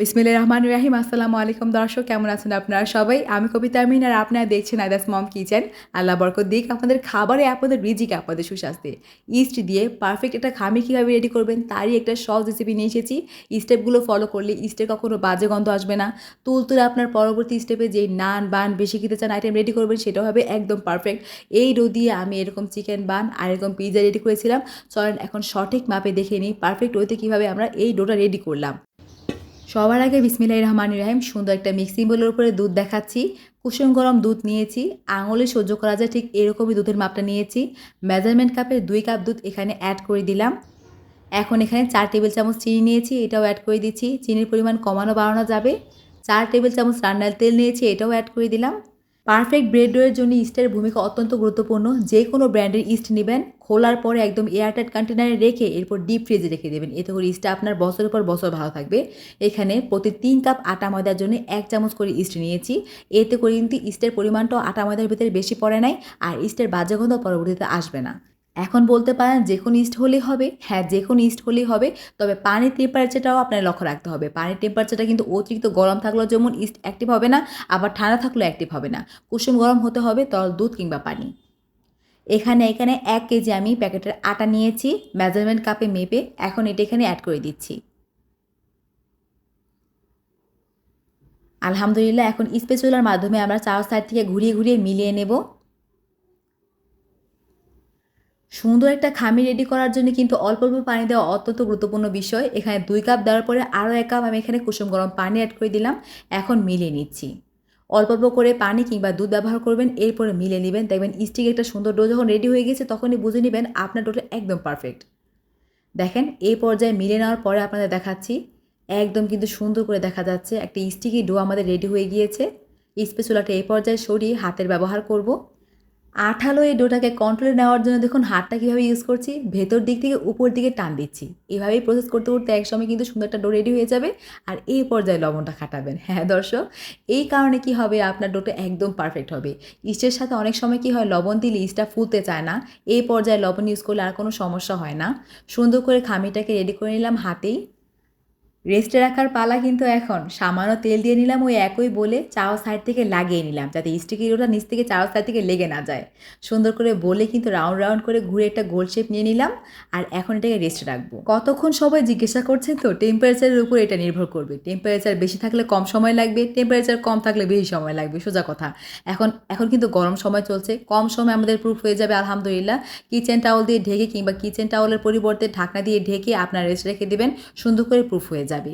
বিসমিল্লা রহমান রাহিম, আসসালামু আলাইকুম দর্শক, কেমন আছেন আপনারা সবাই? আমি কবিতা আমিন আর আপনারা দেখছেন আদাস মম কিচেন। আল্লাহ বরকত দিক, আপনাদের খাবারে আপনাদের রিজিকে, আপনাদের সুস্বাস্থ্যে। ইস্ট দিয়ে পারফেক্ট একটা খামি কীভাবে রেডি করবেন, তারই একটা সহজ রেসিপি নিয়ে এসেছি। স্টেপগুলো ফলো করলে ইস্টে কখনো বাজে গন্ধ আসবে না। তুল তুলে আপনার পরবর্তী স্টেপে যে নান বান বেশি খেতে চান আইটেম রেডি করবেন, সেটাও হবে একদম পারফেক্ট এই ডো দিয়ে আমি এরকম চিকেন বান আর এরকম পিৎজা রেডি করেছিলাম। চলেন এখন সঠিক মাপে দেখে নিই পারফেক্ট ওইতে কীভাবে আমরা এই ডোটা রেডি করলাম। সবার আগে বিসমিল্লাহ রহমান রাহিম, সুন্দর একটা মিক্সিং বোলের উপরে দুধ দেখাচ্ছি। কুসুম গরম দুধ নিয়েছি, আঙুলে সহ্য করা যায় ঠিক এরকমই দুধের মাপটা নিয়েছি। মেজারমেন্ট কাপে দুই কাপ দুধ এখানে অ্যাড করে দিলাম। এখন এখানে চার টেবিল চামচ চিনি নিয়েছি, এটাও অ্যাড করে দিচ্ছি। চিনির পরিমাণ কমানো বাড়ানো যাবে। চার টেবিল চামচ রান্নার তেল নিয়েছি, এটাও অ্যাড করে দিলাম। পারফেক্ট ব্রেড ডোয়ের জন্য ইস্টের ভূমিকা অত্যন্ত গুরুত্বপূর্ণ। যে কোনো ব্র্যান্ডের ইস্ট নেবেন, খোলার পরে একদম এয়ারটাইট কন্টেনারে রেখে এরপর ডিপ ফ্রিজে রেখে দেবেন। এতে করে ইস্টটা আপনার বছরের পর বছর ভালো থাকবে। এখানে প্রতি তিন কাপ আটা ময়দার জন্য এক চামচ করে ইস্ট নিয়েছি। এতে করে কিন্তু ইস্টের পরিমাণটাও আটা ময়দার ভিতরে বেশি পড়ে নাই, আর ইস্টের বাজে গন্ধ পরবর্তীতে আসবে না। এখন বলতে পারেন যে কোনো ইস্ট হলেই হবে। হ্যাঁ যে কোনো ইস্ট হলেই হবে। তবে পানির টেম্পারেচারটাও আপনার লক্ষ্য রাখতে হবে। পানির টেম্পারেচারটা কিন্তু অতিরিক্ত গরম থাকলেও যেমন ইস্ট অ্যাক্টিভ হবে না, আবার ঠান্ডা থাকলেও অ্যাক্টিভ হবে না। কুসুম গরম হতে হবে তরল দুধ কিংবা পানি। এখানে এখানে এক কেজি আমি প্যাকেটের আটা নিয়েছি মেজারমেন্ট কাপে মেপে। এখন এটা এখানে অ্যাড করে দিচ্ছি। আলহামদুলিল্লাহ, এখন স্পেচুলার মাধ্যমে আমরা চার সাইড থেকে ঘুরিয়ে ঘুরিয়ে মিলিয়ে নেব। সুন্দর একটা খামি রেডি করার জন্য কিন্তু অল্প অল্প পানি দেওয়া অত্যন্ত গুরুত্বপূর্ণ বিষয়। এখানে দুই কাপ দেওয়ার পরে আরও এক কাপ আমি এখানে কুসুম গরম পানি অ্যাড করে দিলাম। এখন মিলিয়ে নিচ্ছি। অল্প অল্প করে পানি কিংবা দুধ ব্যবহার করবেন, এরপরে মিলে নেবেন। দেখবেন স্টিক একটা সুন্দর ডো যখন রেডি হয়ে গেছে, তখনই বুঝে নেবেন আপনার ডোটা একদম পারফেক্ট দেখেন, এই পর্যায়ে মিলে নেওয়ার পরে আপনাদের দেখাচ্ছি। একদম কিন্তু সুন্দর করে দেখা যাচ্ছে, একটা স্টিকি ডো আমাদের রেডি হয়ে গিয়েছে। স্পেচুলাটা এই পর্যায়ে সরিয়ে হাতের ব্যবহার করব। আঠালো এই ডোটাকে কন্ট্রোলে নেওয়ার জন্য দেখুন হাতটা কীভাবে ইউজ করছি, ভেতর দিক থেকে উপর দিকে টান দিচ্ছি। এভাবেই প্রসেস করতে করতে একসময় কিন্তু সুন্দর একটা ডো রেডি হয়ে যাবে আর এই পর্যায়ে লবণটা খাটাবেন। হ্যাঁ দর্শক, এই কারণে কি হবে, আপনার ডোটা একদম পারফেক্ট হবে। ইস্টের সাথে অনেক সময় কি হয়, লবণ দিলে ইস্টটা ফুলতে চায় না, এই পর্যায়ে লবণ ইউজ করলে আর কোনো সমস্যা হয় না। সুন্দর করে খামিটাকে রেডি করে নিলাম হাতেই। রেস্টে রাখার পালা কিন্তু এখন। সামান্য তেল দিয়ে নিলাম ওই একই বলে চাও সাইড থেকে লাগিয়ে নিলাম, যাতে স্টিকের ওটা নিচ থেকে চাও সাইড থেকে লেগে না যায়। সুন্দর করে বলে কিন্তু রাউন্ড রাউন্ড করে ঘুরে একটা গোল শেপ নিয়ে নিলাম আর এখন এটাকে রেস্টে রাখব। কতক্ষণ সবাই জিজ্ঞাসা করছেন তো? টেম্পারেচারের উপর এটা নির্ভর করবে। টেম্পারেচার বেশি থাকলে কম সময় লাগবে টেম্পারেচার কম থাকলে বেশি সময় লাগবে, সোজা কথা। এখন এখন কিন্তু গরম সময় চলছে, কম সময় আমাদের প্রুফ হয়ে যাবে, আলহামদুলিল্লাহ। কিচেন টাওয়াল দিয়ে ঢেকে কিংবা কিচেন টাওয়ালের পরিবর্তে ঢাকনা দিয়ে ঢেকে আপনার রেস্ট রেখে দেবেন, সুন্দর করে প্রুফ হয়ে যাবে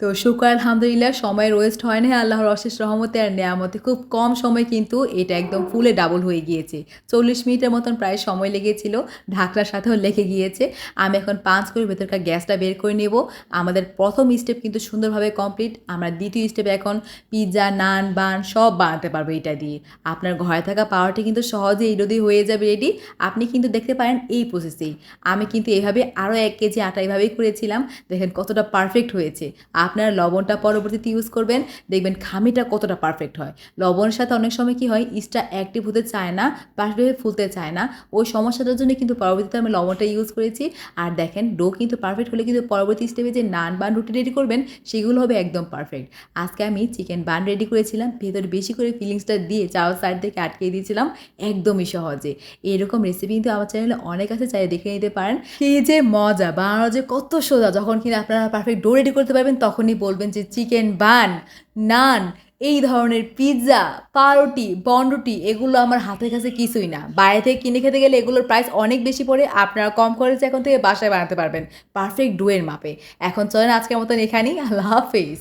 তো শুক্র আলহামদুলিল্লাহ সময়ের ওয়েস্ট হয় না আল্লাহর অশেষ রহমতে আর নেয়ামতে। খুব কম সময় কিন্তু এটা একদম ফুলে ডাবল হয়ে গিয়েছে। চল্লিশ মিনিটের মতন প্রায় সময় লেগেছিল, ঢাকনার সাথেও লেগে গিয়েছে। আমি এখন পাঁচ করে ভেতরকার গ্যাসটা বের করে নেব। আমাদের প্রথম স্টেপ কিন্তু সুন্দরভাবে কমপ্লিট আমরা দ্বিতীয় স্টেপে এখন পিৎজা নান বান সব বানাতে পারব এটা দিয়ে। আপনার ঘরে থাকা পাওয়ারটি কিন্তু সহজে এই রোদি হয়ে যাবে রেডি আপনি কিন্তু দেখতে পারেন এই প্রসেসেই আমি কিন্তু এভাবে আরও এক কেজি আটা এভাবেই করেছিলাম। দেখেন কতটা পারফেক্ট হয়েছে। আপনার লবণটা পরবর্তীতে ইউজ করবেন। দেখবেন খামিটা কতটা পারফেক্ট হয়। লবণের সাথে অনেক সময় কি হয় ইস্টটা অ্যাক্টিভ হতে চায় না পারফেক্টভাবে ফুলতে চায় না। ওই সমস্যাটার জন্য কিন্তু পরবর্তীতে আমি লবণটা ইউজ করেছি। আর দেখেন ডো কিন্তু পারফেক্ট হলে কিন্তু পরবর্তী স্টেপে যে নান বান রুটি রেডি করবেন, সেগুলো হবে একদম পারফেক্ট আজকে আমি চিকেন বান রেডি করেছিলাম। ভেতরে বেশি করে ফিলিংসটা দিয়ে চাও সাইড থেকে আটকে দিয়েছিলাম। একদমই সহজে। এরকম রেসিপি কিন্তু আমার চ্যানেলে অনেক আছে চাই দেখে নিতে পারেন। কি যে মজা! বানানো যে কত সোজা! যখন কিনা আপনারা পারফেক্ট ডো রেডি করতে পারবেন তখনই বলবেন যে চিকেন বান, নান, এই ধরনের পিৎজা, পাউরুটি, বনরুটি, এগুলো আমার হাতের কাছে কিছুই না। বাইরে থেকে কিনে খেতে গেলে এগুলোর প্রাইস অনেক বেশি পড়ে, আপনারা কম খরচে এখন থেকে বাসায় বানাতে পারবেন। পারফেক্ট ডুয়ের মাপে। এখন চলেন আজকের মতন এখানেই, আল্লাহ হাফেজ।